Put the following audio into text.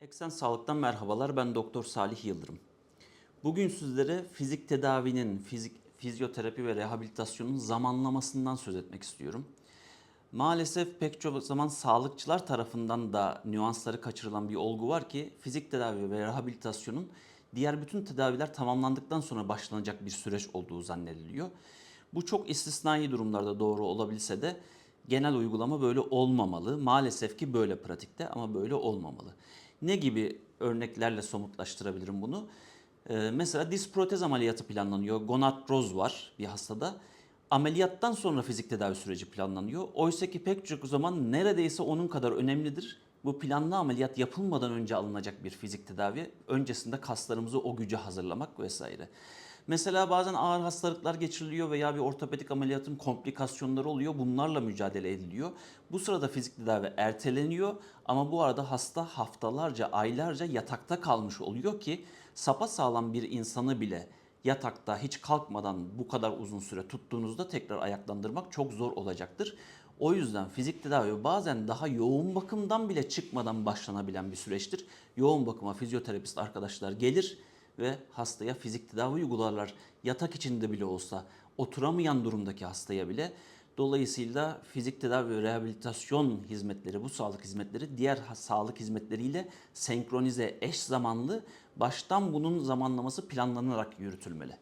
Eksen Sağlık'tan merhabalar. Ben Doktor Salih Yıldırım. Bugün sizlere fizik tedavinin, fizik, fizyoterapi ve rehabilitasyonun zamanlamasından söz etmek istiyorum. Maalesef pek çok zaman sağlıkçılar tarafından da nüansları kaçırılan bir olgu var ki fizik tedavi ve rehabilitasyonun diğer bütün tedaviler tamamlandıktan sonra başlanacak bir süreç olduğu zannediliyor. Bu çok istisnai durumlarda doğru olabilse de genel uygulama böyle olmamalı. Maalesef ki böyle pratikte ama böyle olmamalı. Ne gibi örneklerle somutlaştırabilirim bunu? Ee, mesela diz protez ameliyatı planlanıyor. Gonatroz var bir hastada. Ameliyattan sonra fizik tedavi süreci planlanıyor. Oysa ki pek çok zaman neredeyse onun kadar önemlidir. Bu planlı ameliyat yapılmadan önce alınacak bir fizik tedavi. Öncesinde kaslarımızı o güce hazırlamak vesaire. Mesela bazen ağır hastalıklar geçiriliyor veya bir ortopedik ameliyatın komplikasyonları oluyor. Bunlarla mücadele ediliyor. Bu sırada fizik tedavi erteleniyor ama bu arada hasta haftalarca, aylarca yatakta kalmış oluyor ki sapasağlam bir insanı bile yatakta hiç kalkmadan bu kadar uzun süre tuttuğunuzda tekrar ayaklandırmak çok zor olacaktır. O yüzden fizik tedavi bazen daha yoğun bakımdan bile çıkmadan başlanabilen bir süreçtir. Yoğun bakıma fizyoterapist arkadaşlar gelir ve hastaya fizik tedavi uygularlar. Yatak içinde bile olsa oturamayan durumdaki hastaya bile. Dolayısıyla fizik tedavi ve rehabilitasyon hizmetleri, bu sağlık hizmetleri diğer sağlık hizmetleriyle senkronize, eş zamanlı, baştan bunun zamanlaması planlanarak yürütülmeli.